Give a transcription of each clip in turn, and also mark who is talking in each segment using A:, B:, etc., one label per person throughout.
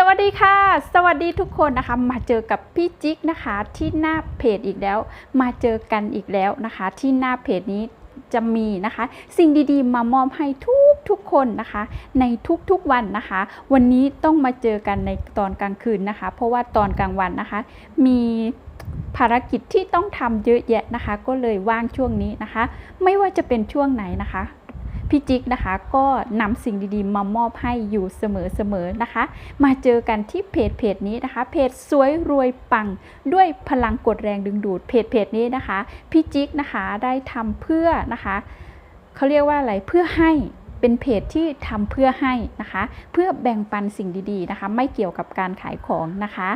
A: สวัสดีค่ะ สวัสดีทุกคนนะคะ มาเจอกับพี่จิ๊กนะคะ ที่หน้าเพจอีกแล้ว มาเจอกันอีกแล้วนะคะ ที่หน้าเพจนี้จะมีนะคะ สิ่งดีๆ มามอบให้ทุกทุกๆคนนะคะ ในทุกๆวันนะคะ วันนี้ต้องมาเจอกันในตอนกลางคืนนะคะ เพราะว่าตอนกลางวันนะคะ มีภารกิจที่ต้องทำเยอะแยะนะคะ ก็เลยว่างช่วงนี้นะคะ ไม่ว่าจะเป็นช่วงไหนนะคะ พี่จิ๊กนะคะก็นำสิ่งดีๆ มามอบให้อยู่เสมอๆนะคะ มาเจอกันที่เพจเพจนี้นะคะ เพจสวยรวยปังด้วยพลังกดแรงดึงดูดเพจเพจนี้นะคะพี่จิ๊กนะคะได้ทำเพื่อนะคะเขาเรียกว่าอะไรเพื่อให้เป็นเพจที่ทำเพื่อให้นะคะ เพื่อแบ่งปันสิ่งดีๆนะคะ ไม่เกี่ยวกับการขายของนะคะ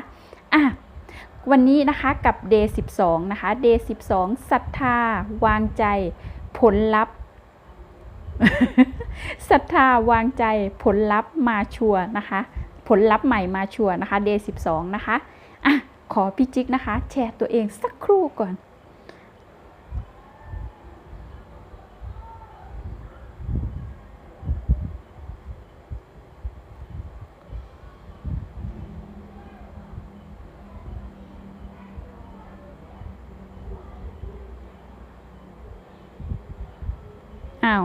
A: อะวันนี้นะคะกับ Day 12 นะคะ Day 12ศรัทธาวางใจผลลัพธ์ ศรัทธาวางใจผลลัพธ์มาชัวนะคะ ผลลัพธ์ใหม่มาชัวนะคะ Day 12นะคะอะขอพี่จิ๊กนะคะ แชร์ตัวเองสักครู่ก่อนอ้าว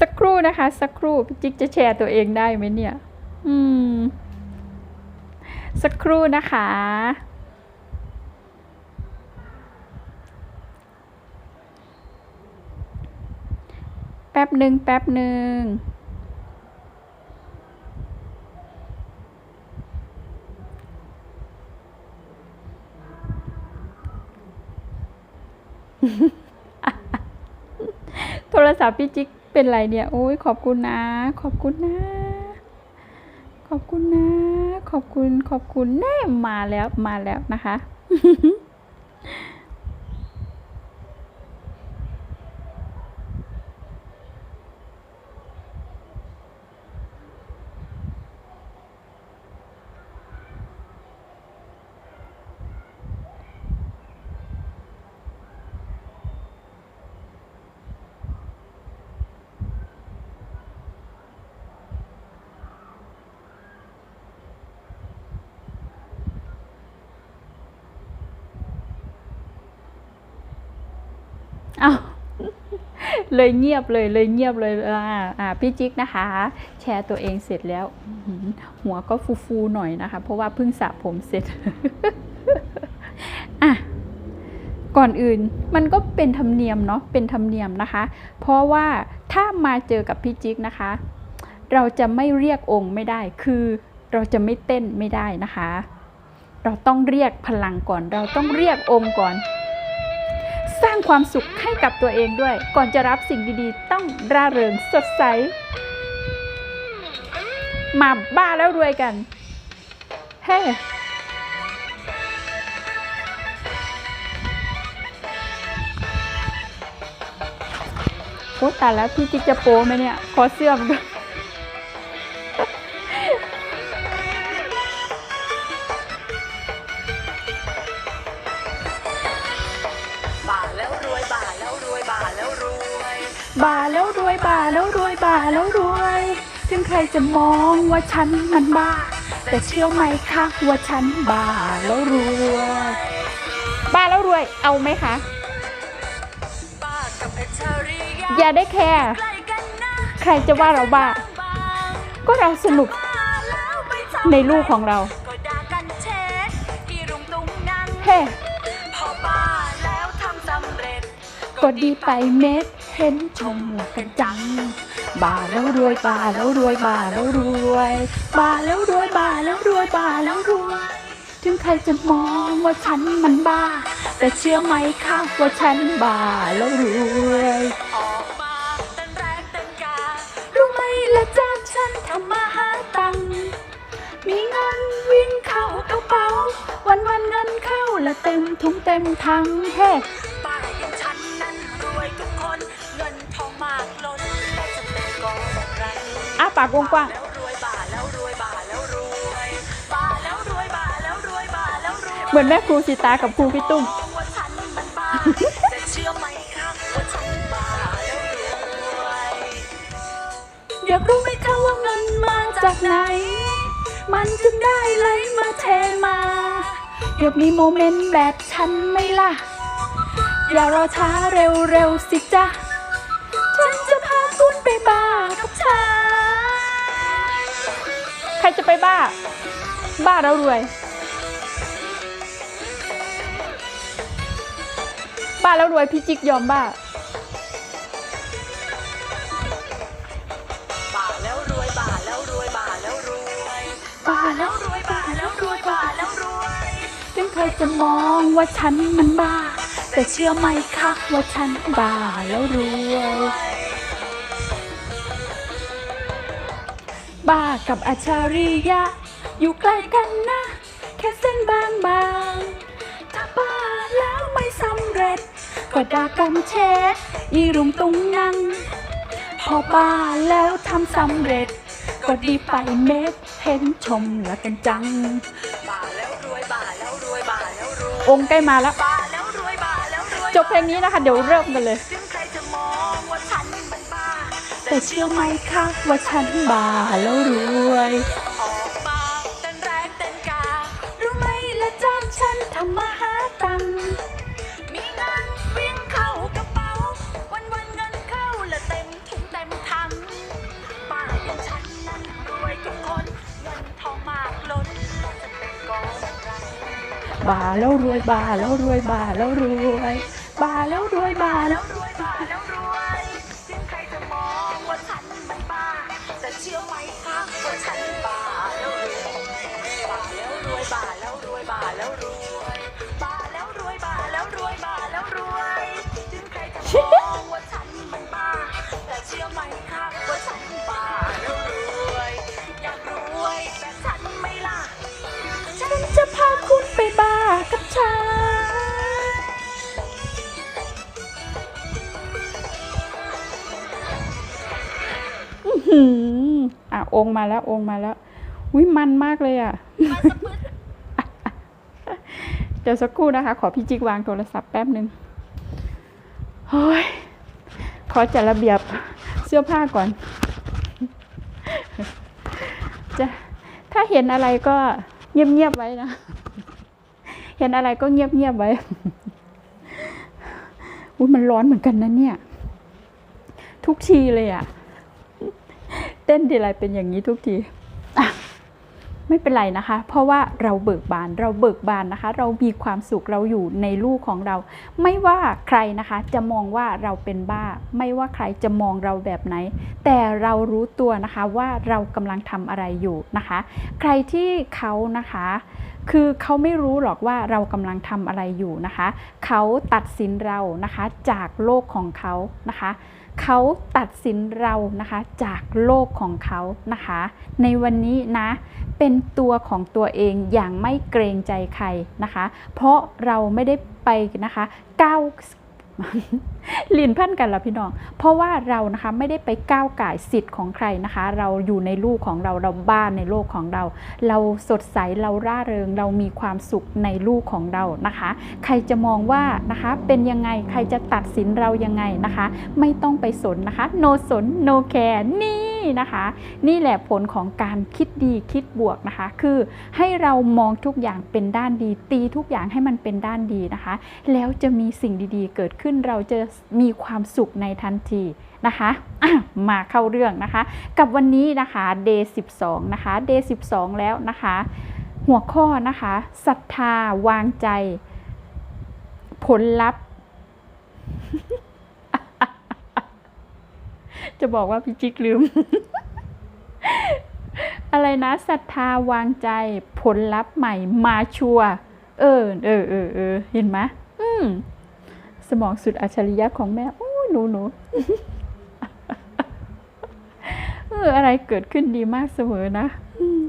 A: สักครู่นะคะ สักครู่พี่จิ๊กจะแชร์ตัวเองได้ไหมเนี่ย อืม สักครู่นะคะ แป๊บหนึ่งแป๊บหนึ่ง โทรศัพท์พี่จิ๊กเป็นไรเนี่ย โอ้ยขอบคุณนะ ขอบคุณนะ ขอบคุณนะ ขอบคุณ ขอบคุณแน่มาแล้ว มาแล้วนะคะ เอาเลยเงียบเลยเลยเงียบเลยอ่าอ่าพี่จิ๊กนะคะ แชร์ตัวเองเสร็จแล้ว หัวก็ฟูๆหน่อยนะคะ เพราะว่าเพิ่งสระผมเสร็จอะก่อนอื่นมันก็เป็นธรรมเนียมเนาะเป็นธรรมเนียมนะคะ เพราะว่าถ้ามาเจอกับพี่จิ๊กนะคะ เราจะไม่เรียกองค์ไม่ได้คือเราจะไม่เต้นไม่ได้นะคะ เราต้องเรียกพลังก่อน เราต้องเรียกองค์ก่อนางความสุขให้กับตัวเองด้วย ก่อนจะรับสิ่งดีๆ ต้องร่าเริงสดใส มาบ้าแล้วรวยกัน เฮ้โอ้ตายแล้วพี่จิ๊กจะโป้ไหมเนี่ย ขอเสื้อมน
B: แล้วรวยบ่าแล้วรวย
A: ถึงใครจะมองว่าฉันมันบ้า แต่เชื่อไหมคะว่าฉันบ้าแล้วรวยบ้าแล้วรวยเอาไหมคะ
B: บ้ากับอัจฉริยะ
A: อย่าได้แคร์
B: ใกล้กันนะ
A: ใครจะว่าเราบ้า
B: บ้า
A: ก็เราสนุก
B: บ้าแล้วไปทำ
A: ในลูกของเรา
B: ก็ด่ากันเช็ดที่รุงตุงนั้น
A: เฮ้
B: พอบ้าแล้วทำสำเร็จ
A: ก็ดีไปเม็ด เห็นชมกันจังบาแล้วรวยบาแล้วรวยบาแล้วรวยบาแล้วรวยบาแล้วรวยบาแล้วรวย ถึงใครจะมองว่าฉันมันบ้า แต่เชื่อไหมคะว่าฉันบาแล้วรวย
B: ออกมาเต้นแรงเต้นกา
A: รู้ไหมละจ้าฉันทำมาหาตังค์มีเงินวิ่งเข้ากระเป๋า วันวันเงินเข้าละเต็มถุงเต็มถังเฮ้า
B: แล้
A: ว
B: รวย
A: ๆเหมือนแม่ครูสิตากับครูพี่ตุ้ม
B: ว่าฉันมันบ้าแต่เชื่อไหมครับว่าฉันบ้าแล้วรวย
A: อยากรู้ไหมคะว่าเงินมาจากไหน มันจึงได้ไหลมาเทมาอยากมีโมเมนต์แบบฉันไหม่ล่ะ อย่ารอช้าเร็วๆสิจ๊ะ บ้าบ้าแล้วรวย บ้าแล้วรวยพี่จิกยอมบ้า
B: บ่าแล้วรวยบ่าแล้วรวยบ่าแล้วรวย
A: บ้า
B: บ่า
A: แล้
B: วรวยบ่าแล้วรวยบ่าแล้วรวย
A: ถึงใครจะมองว่าฉันมันบ้า แต่เชื่อไหมคะว่าฉันบ้าแล้วรวย บ้ากับอัจฉริยะ อยู่ใกล้กันนะ แค่เส้นบางบางๆถ้าบ้าแล้วไม่สำเร็จ ก็ด่ากันเช็ดอีรุมตุงนัง พอบ้าแล้วทำสำเร็จ ก็ดีไปเม็ดเห็นชมละกันจัง
B: บ่าแล้วรวยบ่าแล้วรวยบ่าแล้วรวย
A: องค์ใกล้มาแล้ว
B: บ่าแล้วรวยบ่าแล้วรวย
A: จบเพลงนี้นะคะ เดี๋ยวเริ่มกันเลย
B: ถึง
A: แต่เชื่อไหมคะว่าฉันบ้าแล้วรวย
B: ออกมากเต้นแรงเต้นกา
A: รู้ไหมละจ้างฉันทำมาหาตังค์
B: มีเงินวิ่งเข้ากระเป๋า วันวันๆเงินเข้าละเต็มถุงเต็มถังป้าอย่างฉันนั้นรวยทุกคนเงินทองมากล้นจะเป็นกองไร
A: บ้าแล้วรวยบ้าแล้วรวยบ้าแล้วรวย บ้าแล้วรวยบ้าแล้ว
B: ร อื้อหืออะอ
A: งมาแล้วองมาแล้ววิมันมากเลยอะ
B: มาสะพึด
A: เดี๋ยวสักครู่นะคะ ขอพี่จิกวางโทรศัพท์แป๊บหนึ่งโอ้ย ขอจัดระเบียบเสื้อผ้าก่อน จะถ้าเห็นอะไรก็เงียบๆไว้นะ เห็นอะไรก็เงียบๆไว้อุ้ยมันร้อนเหมือนกันนะเนี่ย ทุกทีเลยอะ ต้นทีไรเป็นอย่างนี้ทุกทีไม่เป็นไรนะคะ เพราะว่าเราเบิกบาน เราเบิกบานนะคะ เรามีความสุข เราอยู่ในลูกของเรา ไม่ว่าใครนะคะ จะมองว่าเราเป็นบ้า ไม่ว่าใครจะมองเราแบบไหน แต่เรารู้ตัวนะคะว่าเรากำลังทำอะไรอยู่นะคะ ใครที่เขานะคะ คือเขาไม่รู้หรอกว่าเรากำลังทำอะไรอยู่นะคะ เขาตัดสินเรานะคะจากโลกของเขานะคะ เขาตัดสินเรานะคะ จากโลกของเขานะคะ ในวันนี้นะ เป็นตัวของตัวเองอย่างไม่เกรงใจใครนะคะ เพราะเราไม่ได้ไปนะคะก้าว ลินพันกันละพี่น้อง เพราะว่าเรานะคะไม่ได้ไปก้าวไก่สิทธิ์ของใครนะคะ เราอยู่ในลูกของเราเราบ้านในโลกของเรา เราสดใสเราร่าเริง เรามีความสุขในลูกของเรานะคะ ใครจะมองว่านะคะเป็นยังไงใครจะตัดสินเรายังไงนะคะ ไม่ต้องไปสนนะคะ no สน no แคร์นี่ นะคะ นี่แหละผลของการคิดดีคิดบวกนะคะ คือให้เรามองทุกอย่างเป็นด้านดี ตีทุกอย่างให้มันเป็นด้านดีนะคะ แล้วจะมีสิ่งดีๆ เกิดขึ้นเราจะมีความสุขในทันทีนะคะะมาเข้าเรื่องนะคะ กับวันนี้นะคะ day 12 นะคะ day 12 แล้วนะคะ หัวข้อนะคะศรัทธาวางใจ ผลลัพธ์ จะบอกว่าพี่จิ๊กลืม อะไรนะศรัทธาวางใจผลลัพธ์ใหม่มาชัวเออเออเออเออเห็นไหมอืมสมองสุดอัจฉริยะของแม่โอ้หนูหนูเอออะไรเกิดขึ้นดีมากเสมอนะอืม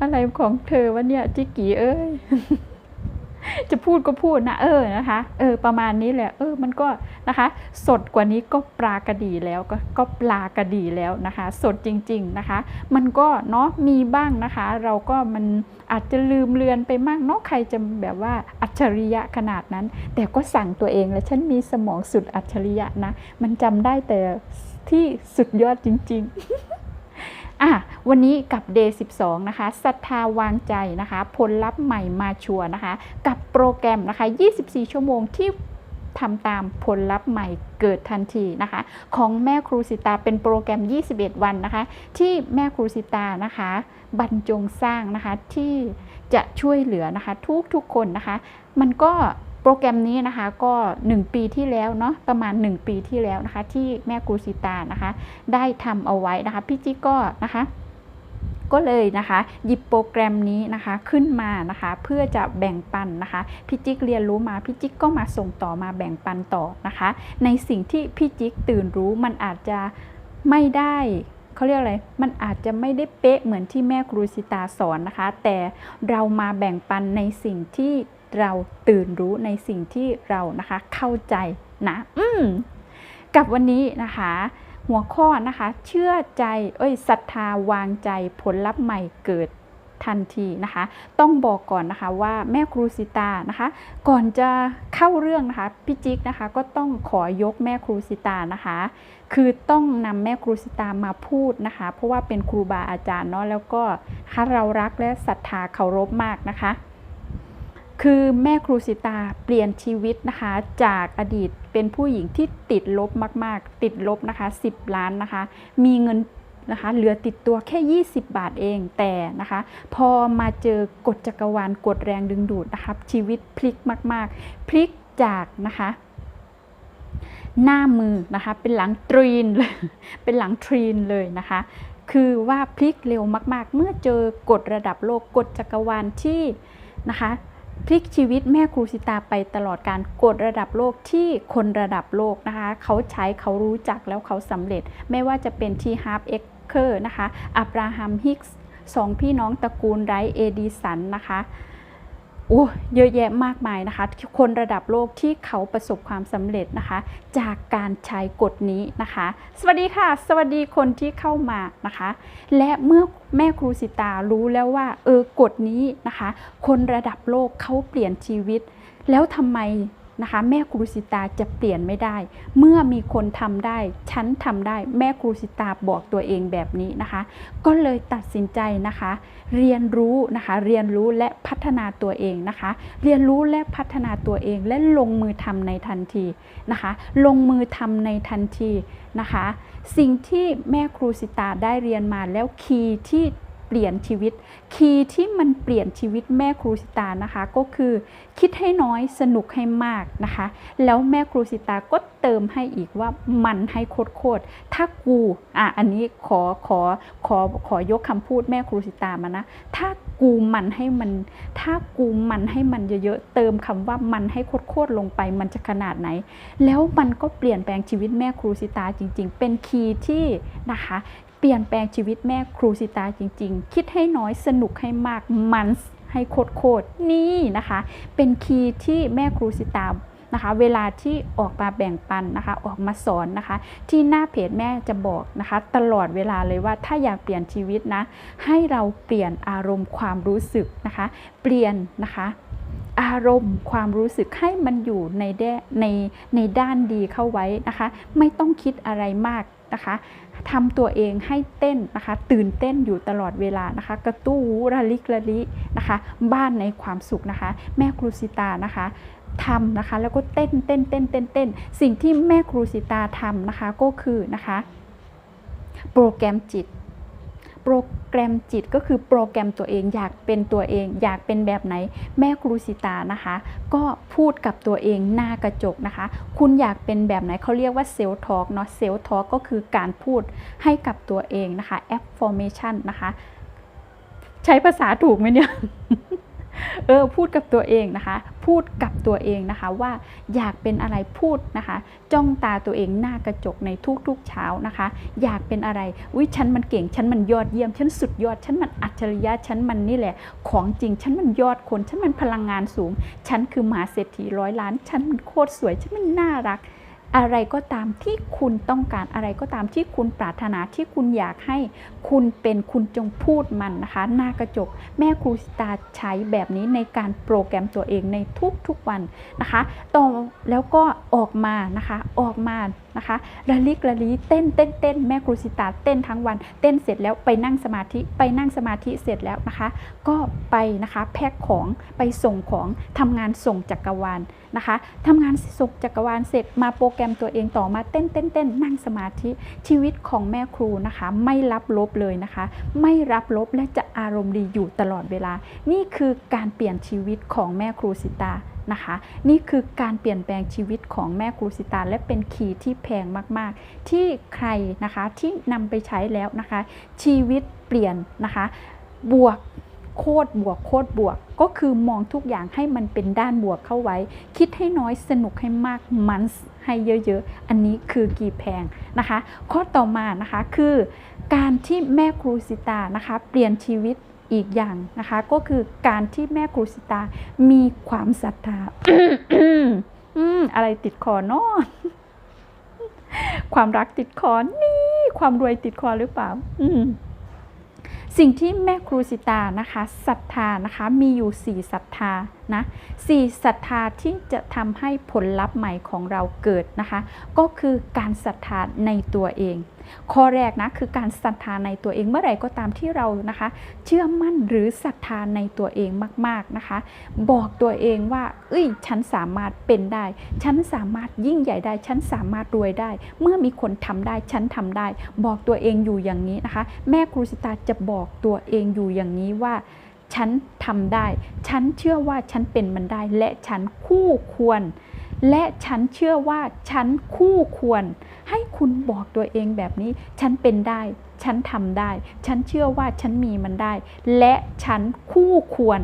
A: อะไรของเธอวะเนี่ยจิกกี้เอ้ย จะพูดก็พูดนะเออนะคะเออประมาณนี้แหละเออมันก็นะคะ สดกว่านี้ก็ปลากระดีแล้วก็ก็ปลากระดีแล้วนะคะ สดจริง ๆนะคะ มันก็เนาะมีบ้างนะคะ เราก็มันอาจจะลืมเลือนไปมั่งเนาะใครจะแบบว่าอัจฉริยะขนาดนั้น แต่ก็สั่งตัวเองแล้วฉันมีสมองสุดอัจฉริยะนะ มันจำได้แต่ที่สุดยอดจริง ๆอะ วันนี้กับ Day 12 นะคะศรัทธาวางใจนะคะ ผลลัพธ์ใหม่มาชัวนะคะ กับโปรแกรมนะคะ 24 ชั่วโมงที่ทำตามผลลัพธ์ใหม่เกิดทันทีนะคะ ของแม่ครูสิตาเป็นโปรแกรม 21 วันนะคะ ที่แม่ครูสิตานะคะ บรรจงสร้างนะคะที่จะช่วยเหลือนะคะ ทุกทุกคนนะคะ มันก็โปรแกรมนี้นะคะก็ 1 ปีที่แล้วเนาะประมาณ 1 ปีที่แล้วนะคะ ที่แม่ครูสิตานะคะ ได้ทำเอาไว้นะคะ พี่จิ๊กก็นะคะ ก็เลยนะคะหยิบโปรแกรมนี้นะคะขึ้นมานะคะเพื่อจะแบ่งปันนะคะพี่จิ๊กเรียนรู้มาพี่จิ๊กก็มาส่งต่อมาแบ่งปันต่อนะคะ ในสิ่งที่พี่จิ๊กตื่นรู้มันอาจจะไม่ได้เขาเรียกอะไร มันอาจจะไม่ได้เป๊ะเหมือนที่แม่ครูสิตาสอนนะคะ แต่เรามาแบ่งปันในสิ่งที่เราตื่นรู้ในสิ่งที่เรานะคะเข้าใจนะ อืมกับวันนี้นะคะ หัวข้อนะคะ เชื่อใจ เอ้ยศรัทธาวางใจผลลัพธ์ใหม่เกิดทันทีนะคะ ต้องบอกก่อนนะคะว่าแม่ครูสิตานะคะ ก่อนจะเข้าเรื่องนะคะพี่จิ๊กนะคะก็ต้องขอยกแม่ครูสิตานะคะ คือต้องนำแม่ครูสิตามาพูดนะคะ เพราะว่าเป็นครูบาอาจารย์เนาะแล้วก็ถ้าเรารักและศรัทธาเคารพมากนะคะ คือแม่ครูสิตาเปลี่ยนชีวิตนะคะ จากอดีตเป็นผู้หญิงที่ติดลบมากๆ ติดลบนะคะ 10 ล้านนะคะ มีเงินนะคะเหลือติดตัวแค่ 20 บาทเองแต่นะคะ พอมาเจอกฎจักรวาลกฎแรงดึงดูดนะคะชีวิตพลิกมาก ๆ พลิกจากนะคะหน้ามือนะคะเป็นหลังตรีนเลยเป็นหลังทรีนเลยนะคะ คือว่าพลิกเร็วมาก ๆ เมื่อเจอกฎระดับโลกกฎจักรวาลที่นะคะ พลิกชีวิตแม่ครูสิตาไปตลอดการกดระดับโลกที่คนระดับโลกนะคะ เขาใช้เขารู้จักแล้วเขาสำเร็จ ไม่ว่าจะเป็นทีฮาร์ปเอ็กเคอร์นะคะ อับราฮัมฮิกส์สองพี่น้องตระกูลไรเอดิสันนะคะ โอ้เยอะแยะมากมายนะคะ คนระดับโลกที่เขาประสบความสำเร็จนะคะ จากการใช้กฎนี้นะคะ สวัสดีค่ะ สวัสดีคนที่เข้ามานะคะ และเมื่อแม่ครูสิตารู้แล้วว่าเออกฎนี้นะคะ คนระดับโลกเขาเปลี่ยนชีวิต แล้วทำไม นะคะแม่ครูสิตาจะเปลี่ยนไม่ได้ เมื่อมีคนทำได้ฉันทำได้แม่ครูสิตาบอกตัวเองแบบนี้นะคะ ก็เลยตัดสินใจนะคะ เรียนรู้นะคะเรียนรู้และพัฒนาตัวเองนะคะ เรียนรู้และพัฒนาตัวเองและลงมือทำในทันทีนะคะ ลงมือทำในทันทีนะคะ สิ่งที่แม่ครูสิตาได้เรียนมาแล้วคีย์ที่ เปลี่ยนชีวิต คีย์ที่มันเปลี่ยนชีวิตแม่ครูสิตานะคะ ก็คือคิดให้น้อยสนุกให้มากนะคะ แล้วแม่ครูสิตาก็เติมให้อีกว่ามันให้โคตรโคตรๆถ้ากูอะอันนี้ขอขอขอขอยกคำพูดแม่ครูสิตามานะ ถ้ากูมันให้มัน ถ้ากูมันให้มันเยอะๆเติมคำว่ามันให้โคตรๆลงไปมันจะขนาดไหน แล้วมันก็เปลี่ยนแปลงชีวิตแม่ครูสิตาจริง ๆ เป็นคีย์ที่นะคะ เปลี่ยนแปลงชีวิตแม่ครูสิตาจริง ๆ คิดให้น้อยสนุกให้มากมันให้โคตรๆนี่นะคะ เป็นคีย์ที่แม่ครูสิตานะคะเวลาที่ออกมาแบ่งปันนะคะออกมาสอนนะคะ ที่หน้าเพจแม่จะบอกนะคะ ตลอดเวลาเลยว่าถ้าอยากเปลี่ยนชีวิตนะ ให้เราเปลี่ยนอารมณ์ความรู้สึกนะคะ เปลี่ยนนะคะอารมณ์ความรู้สึกให้มันอยู่ในแดในในด้านดีเข้าไว้นะคะ ไม่ต้องคิดอะไรมากนะคะ ทำตัวเองให้เต้นนะคะ ตื่นเต้นอยู่ตลอดเวลานะคะ กระตู้วระลิกระลินะคะ บ้านในความสุขนะคะ แม่ครูสิตานะคะทำนะคะ แล้วก็เต้นเต้นเต้นเต้นเต้น สิ่งที่แม่ครูสิตาทำนะคะก็คือนะคะ โปรแกรมจิต โปรแกรมจิตก็คือโปรแกรมตัวเองอยากเป็นตัวเอง อยากเป็นแบบไหน แม่ครูสิตานะคะ ก็พูดกับตัวเองหน้ากระจกนะคะ คุณอยากเป็นแบบไหนเขาเรียกว่าเซลล์ทอล์กเนาะเซลล์ทอล์กก็คือการพูดให้กับตัวเองนะคะแอปฟอร์เมชันนะคะ ใช้ภาษาถูกไหมเนี่ย เออพูดกับตัวเองนะคะ พูดกับตัวเองนะคะว่าอยากเป็นอะไรพูดนะคะ จ้องตาตัวเองหน้ากระจกในทุกๆเช้านะคะ อยากเป็นอะไรอุ้ยฉันมันเก่งฉันมันยอดเยี่ยมฉันสุดยอดฉันมันอัจฉริยะฉันมันนี่แหละ ของจริงฉันมันยอดคนฉันมันพลังงานสูง ฉันคือมหาเศรษฐีร้อยล้าน ฉันมันโคตรสวยฉันมันน่ารัก อะไรก็ตามที่คุณต้องการอะไรก็ตามที่คุณปรารถนาที่คุณอยากให้คุณเป็นคุณจงพูดมันนะคะ หน้ากระจก แม่ครูสตาใช้แบบนี้ในการโปรแกรมตัวเองในทุกๆวันนะคะต่อแล้วก็ออกมานะคะออกมา นะคะระลิกระลีเต้นเต้นเต้นแม่ครูสิตาเต้นทั้งวัน เต้นเสร็จแล้วไปนั่งสมาธิไปนั่งสมาธิเสร็จแล้วนะคะ ก็ไปนะคะแพ็คของไปส่งของทำงานส่งจักรวาลนะคะทำงานส่งจักรวาลเสร็จมาโปรแกรมตัวเองต่อมาเต้นเต้นเต้นนั่งสมาธิชีวิตของแม่ครูนะคะ ไม่รับลบเลยนะคะ ไม่รับลบและจะอารมณ์ดีอยู่ตลอดเวลา นี่คือการเปลี่ยนชีวิตของแม่ครูสิตา นะคะ นี่คือการเปลี่ยนแปลงชีวิตของแม่ครูสิตาและเป็นคีย์ที่แพงมาก ๆ ที่ใครนะคะที่นำไปใช้แล้วนะคะ ชีวิตเปลี่ยนนะคะ บวกโคตรบวกโคตรบวกก็คือมองทุกอย่างให้มันเป็นด้านบวกเข้าไว้ คิดให้น้อยสนุกให้มากมันให้เยอะๆ อันนี้คือกี่แพงนะคะ ข้อต่อมานะคะคือการที่แม่ครูสิตานะคะ เปลี่ยนชีวิต อีกอย่างนะคะก็คือการที่แม่ครูสิตา มีความศรัทธาอะไรติดคอนอนความรักติดคอนี่ความรวยติดคอหรือเปล่าสิ่งที่แม่ครูสิตานะคะศรัทธานะคะมีอยู่สี่ศรัทธา นะสี่ศรัทธาที่จะทำให้ผลลัพธ์ใหม่ของเราเกิดนะคะ ก็คือการศรัทธาในตัวเอง ข้อแรกนะคือการศรัทธาในตัวเองเมื่อไหร่ก็ตามที่เรานะคะ เชื่อมั่นหรือศรัทธาในตัวเองมากๆนะคะ บอกตัวเองว่า เอ้ย ฉันสามารถเป็นได้ ฉันสามารถยิ่งใหญ่ได้ ฉันสามารถรวยได้ เมื่อมีคนทำได้ฉันทำได้ บอกตัวเองอยู่อย่างนี้นะคะ แม่ครูสิตาจะบอกตัวเองอยู่อย่างนี้ว่า ฉันทำได้ ฉันเชื่อว่าฉันเป็นมันได้ และฉันคู่ควร และฉันเชื่อว่าฉันคู่ควร ให้คุณบอกตัวเองแบบนี้ ฉันเป็นได้ ฉันทำได้ ฉันเชื่อว่าฉันมีมันได้ และฉันคู่ควร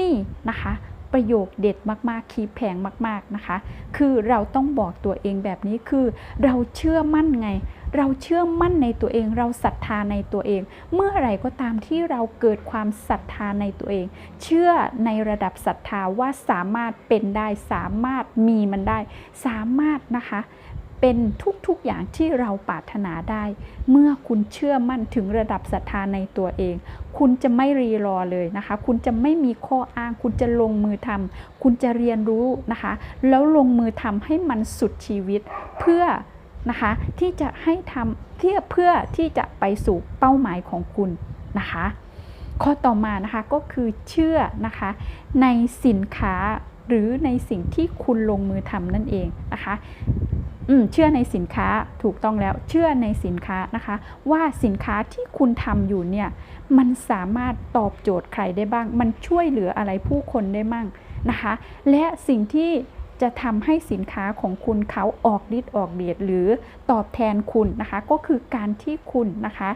A: นี่นะคะประโยคเด็ดมากๆคีย์แพงมาก ๆ นะคะ คือเราต้องบอกตัวเองแบบนี้คือ เราเชื่อมั่นไง เราเชื่อมั่นในตัวเอง เราศรัทธาในตัวเอง เมื่อไหร่ก็ตามที่เราเกิดความศรัทธาในตัวเอง เชื่อในระดับศรัทธาว่าสามารถเป็นได้ สามารถมีมันได้ สามารถนะคะเป็นทุกๆอย่างที่เราปรารถนาได้ เมื่อคุณเชื่อมั่นถึงระดับศรัทธาในตัวเอง คุณจะไม่รีรอเลยนะคะ คุณจะไม่มีข้ออ้าง คุณจะลงมือทำคุณจะเรียนรู้นะคะ แล้วลงมือทำให้มันสุดชีวิต เพื่อ นะคะ ที่จะให้ทำเพื่อเพื่อที่จะไปสู่เป้าหมายของคุณนะคะ ข้อต่อมานะคะก็คือเชื่อนะคะ ในสินค้าหรือในสิ่งที่คุณลงมือทำนั่นเองนะคะอืมเชื่อในสินค้าถูกต้องแล้วเชื่อในสินค้านะคะ ว่าสินค้าที่คุณทำอยู่เนี่ยมันสามารถตอบโจทย์ใครได้บ้าง มันช่วยเหลืออะไรผู้คนได้บ้างนะคะ และสิ่งที่ จะทำให้สินค้าของคุณเขาออกฤทธิ์ออกเดชหรือตอบแทนคุณนะคะ ก็คือการที่คุณนะคะ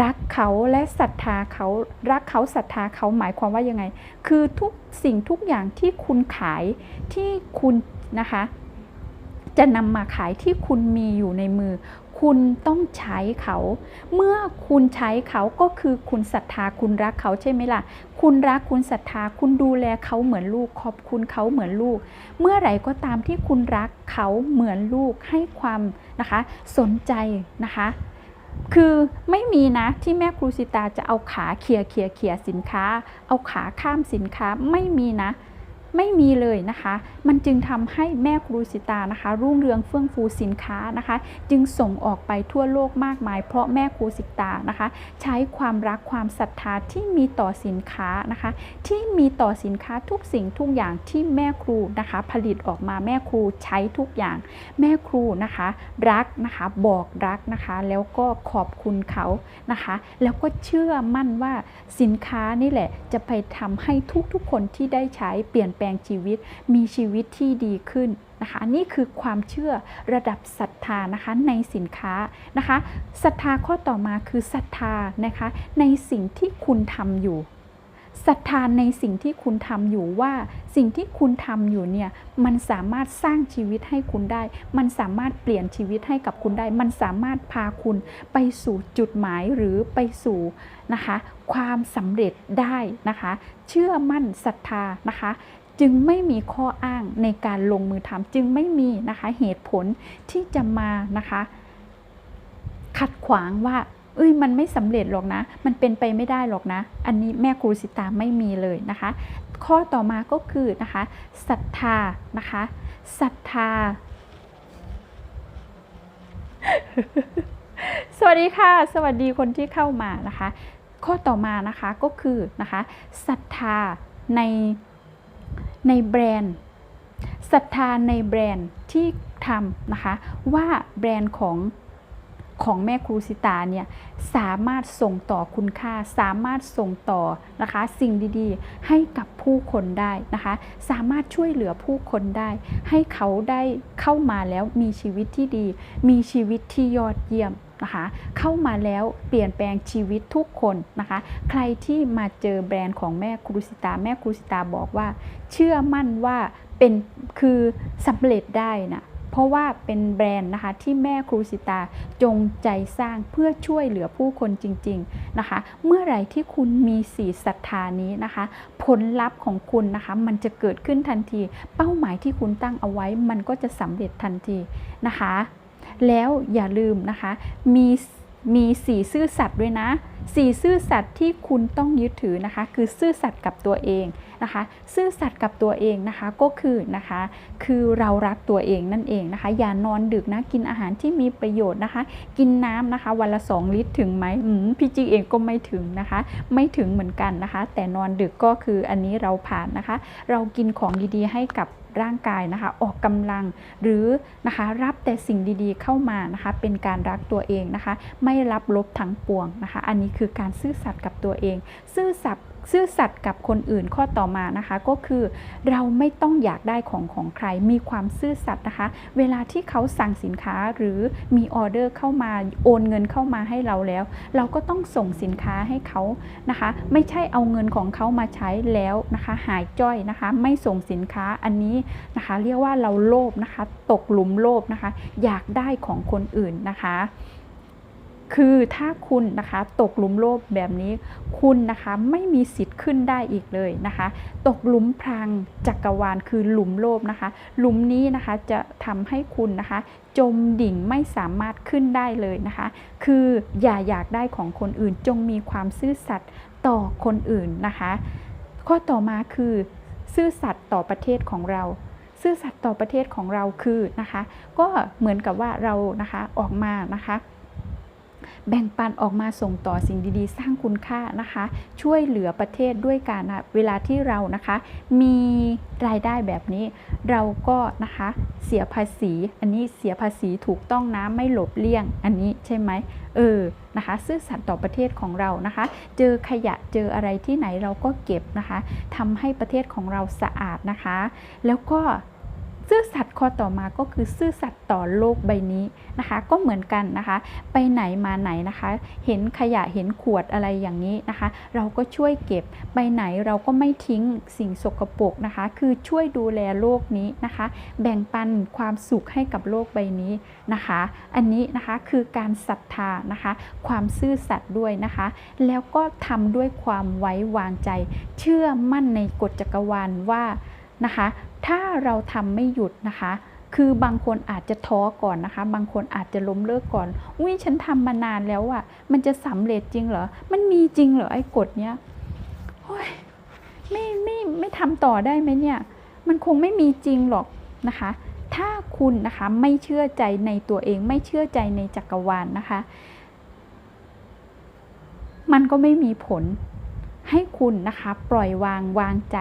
A: รักเขาและศรัทธาเขารักเขาศรัทธาเขาหมายความว่ายังไง คือทุกสิ่งทุกอย่างที่คุณขายที่คุณนะคะ จะนำมาขายที่คุณมีอยู่ในมือ คุณต้องใช้เขา เมื่อคุณใช้เขาก็คือคุณศรัทธาคุณรักเขาใช่ไหมล่ะ คุณรักคุณศรัทธาคุณดูแลเขาเหมือนลูก ขอบคุณเขาเหมือนลูก เมื่อไหร่ก็ตามที่คุณรักเขาเหมือนลูกให้ความนะคะ สนใจนะคะคือไม่มีนะที่แม่ครูสิตาจะเอาขาเขี่ยเขี่ยเขี่ยสินค้า เอาขาข้ามสินค้าไม่มีนะ ไม่มีเลยนะคะ มันจึงทำให้แม่ครูสิตานะคะ รุ่งเรืองเฟื่องฟูสินค้านะคะ จึงส่งออกไปทั่วโลกมากมาย เพราะแม่ครูสิตานะคะ ใช้ความรักความศรัทธาที่มีต่อสินค้านะคะ ที่มีต่อสินค้าทุกสิ่งทุกอย่างที่แม่ครูนะคะ ผลิตออกมาแม่ครูใช้ทุกอย่าง แม่ครูนะคะ รักนะคะบอกรักนะคะ แล้วก็ขอบคุณเขานะคะ แล้วก็เชื่อมั่นว่าสินค้านี่แหละจะไปทำให้ทุกๆคนที่ได้ใช้เปลี่ยนแปลงชีวิต มีชีวิตที่ดีขึ้นนะคะนี่คือความเชื่อระดับศรัทธานะคะในสินค้านะคะศรัทธาข้อต่อมาคือศรัทธานะคะในสิ่งที่คุณทำอยู่ศรัทธาในสิ่งที่คุณทำอยู่ว่า สิ่งที่คุณทำอยู่เนี่ยมันสามารถสร้างชีวิตให้คุณได้ มันสามารถเปลี่ยนชีวิตให้กับคุณได้ มันสามารถพาคุณไปสู่จุดหมายหรือไปสู่นะคะ ความสำเร็จได้นะคะ เชื่อมั่นศรัทธานะคะ จึงไม่มีข้ออ้างในการลงมือทำจึงไม่มีนะคะเหตุผลที่จะมานะคะ ขัดขวางว่าเอ้ยมันไม่สำเร็จหรอกนะ มันเป็นไปไม่ได้หรอกนะ อันนี้แม่ครูสิตาไม่มีเลยนะคะ ข้อต่อมาก็คือนะคะศรัทธานะคะศรัทธา สวัสดีค่ะ สวัสดีคนที่เข้ามานะคะ ข้อต่อมานะคะก็คือนะคะศรัทธาใน ในแบรนด์ศรัทธาในแบรนด์ที่ทำนะคะว่าแบรนด์ของของแม่ครูสิตาเนี่ยสามารถส่งต่อคุณค่า สามารถส่งต่อนะคะสิ่งดีๆ ให้กับผู้คนได้นะคะ สามารถช่วยเหลือผู้คนได้ ให้เขาได้เข้ามาแล้วมีชีวิตที่ดี มีชีวิตที่ยอดเยี่ยม นะคะ เข้ามาแล้วเปลี่ยนแปลงชีวิตทุกคนนะคะ ใครที่มาเจอแบรนด์ของแม่ครูสิตา แม่ครูสิตาบอกว่า เชื่อมั่นว่าเป็นคือสำเร็จได้นะเพราะว่าเป็นแบรนด์นะคะที่แม่ครูสิตาจงใจสร้างเพื่อช่วยเหลือผู้คนจริงๆนะคะ เมื่อไหร่ที่คุณมีสีศรัทธานี้นะคะ ผลลัพธ์ของคุณนะคะ มันจะเกิดขึ้นทันที เป้าหมายที่คุณตั้งเอาไว้มันก็จะสำเร็จทันทีนะคะ แล้วอย่าลืมนะคะ มีมีสี่ซื่อสัตย์ด้วยนะสี่ซื่อสัตย์ที่คุณต้องยึดถือนะคะ คือซื่อสัตย์กับตัวเองนะคะ ซื่อสัตย์กับตัวเองนะคะก็คือนะคะ คือเรารักตัวเองนั่นเองนะคะ อย่านอนดึกนะกินอาหารที่มีประโยชน์นะคะ กินน้ำนะคะ วันละ 2 ลิตรถึงไหมมพี่จีเองก็ไม่ถึงนะคะ ไม่ถึงเหมือนกันนะคะ แต่นอนดึกก็คืออันนี้เราผ่านนะคะ เรากินของดีๆ ให้กับ ร่างกายนะคะ ออกกำลังหรือนะคะรับแต่สิ่งดีๆเข้ามานะคะ เป็นการรักตัวเองนะคะ ไม่รับลบทั้งปวงนะคะ อันนี้คือการซื่อสัตย์กับตัวเอง ซื่อสัตย์ ซื่อสัตย์กับคนอื่นข้อต่อมานะคะ ก็คือเราไม่ต้องอยากได้ของของใคร มีความซื่อสัตย์นะคะ เวลาที่เขาสั่งสินค้าหรือมีออเดอร์เข้ามาโอนเงินเข้ามาให้เราแล้ว เราก็ต้องส่งสินค้าให้เขานะคะ ไม่ใช่เอาเงินของเขามาใช้แล้วนะคะ หายจ้อยนะคะ ไม่ส่งสินค้าอันนี้นะคะ เรียกว่าเราโลภนะคะ ตกหลุมโลภนะคะ อยากได้ของคนอื่นนะคะ คือถ้าคุณนะคะตกหลุมโลภแบบนี้ คุณนะคะไม่มีสิทธิ์ขึ้นได้อีกเลยนะคะ ตกหลุมพรางจักรวาลคือหลุมโลภนะคะ หลุมนี้นะคะจะทำให้คุณนะคะ จมดิ่งไม่สามารถขึ้นได้เลยนะคะ คืออย่าอยากได้ของคนอื่นจงมีความซื่อสัตย์ต่อคนอื่นนะคะ ข้อต่อมาคือซื่อสัตย์ต่อประเทศของเราซื่อสัตย์ต่อประเทศของเราคือนะคะ ก็เหมือนกับว่าเรานะคะออกมานะคะ แบ่งปันออกมาส่งต่อสิ่งดีๆ สร้างคุณค่านะคะ ช่วยเหลือประเทศด้วยการเวลาที่เรานะคะ มีรายได้แบบนี้ เราก็นะคะเสียภาษี อันนี้เสียภาษีถูกต้องนะไม่หลบเลี่ยง อันนี้ใช่ไหมเออนะคะซื่อสัตย์ต่อประเทศของเรานะคะ เจอขยะเจออะไรที่ไหนเราก็เก็บนะคะทำให้ประเทศของเราสะอาดนะคะ แล้วก็ ซื่อสัตย์ข้อต่อมาก็คือซื่อสัตย์ต่อโลกใบนี้นะคะ ก็เหมือนกันนะคะ ไปไหนมาไหนนะคะ เห็นขยะเห็นขวดอะไรอย่างนี้นะคะ เราก็ช่วยเก็บไปไหนเราก็ไม่ทิ้งสิ่งสกปรกนะคะ คือช่วยดูแลโลกนี้นะคะ แบ่งปันความสุขให้กับโลกใบนี้นะคะ อันนี้นะคะคือการศรัทธานะคะ ความซื่อสัตย์ด้วยนะคะ แล้วก็ทำด้วยความไว้วางใจ เชื่อมั่นในกฎจักรวาลว่า นะคะ ถ้าเราทำไม่หยุดนะคะ คือบางคนอาจจะท้อก่อนนะคะ บางคนอาจจะล้มเลิกก่อน อุ้ยฉันทำมานานแล้วอะ่ะ มันจะสำเร็จจริงเหรอ มันมีจริงเหรอไอ้กฎเนี้ยโอ้ยไม่ไม่ไม่ทำต่อได้ไหมเนี่ย มันคงไม่มีจริงหรอกนะคะ ถ้าคุณนะคะไม่เชื่อใจในตัวเอง ไม่เชื่อใจในจักรวาลนะคะ มันก็ไม่มีผลให้คุณนะคะ ปล่อยวางวางใจ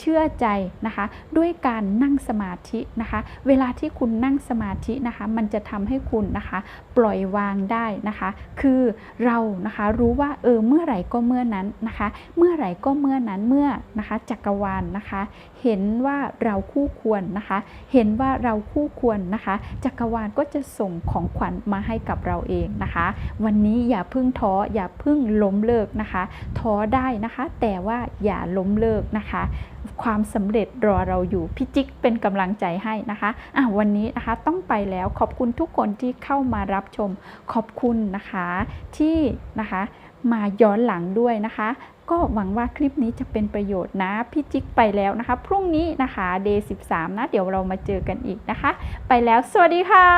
A: เชื่อใจนะคะ ด้วยการนั่งสมาธินะคะ เวลาที่คุณนั่งสมาธินะคะ มันจะทำให้คุณนะคะ ปล่อยวางได้นะคะ คือเรานะคะรู้ว่าเออเมื่อไหร่ก็เมื่อนั้นนะคะ เมื่อไหร่ก็เมื่อนั้นเมื่อนะคะจักรวาลนะคะ เห็นว่าเราคู่ควรนะคะ เห็นว่าเราคู่ควรนะคะ จักรวาลก็จะส่งของขวัญมาให้กับเราเองนะคะ วันนี้อย่าพิ่งท้ออย่าพิ่งล้มเลิกนะคะ ท้อได้นะคะ แต่ว่าอย่าล้มเลิกนะคะ ความสำเร็จรอเราอยู่พี่จิ๊กเป็นกำลังใจให้นะคะอะวันนี้นะคะต้องไปแล้วขอบคุณทุกคนที่เข้ามารับชมขอบคุณนะคะที่นะคะมาย้อนหลังด้วยนะคะ ก็หวังว่าคลิปนี้จะเป็นประโยชน์นะ พี่จิ๊กไปแล้วนะคะ พรุ่งนี้นะคะ day 13 นะ เดี๋ยวเรามาเจอกันอีกนะคะ ไปแล้วสวัสดีค่ะ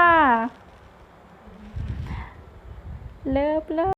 A: เลิฟเลิฟ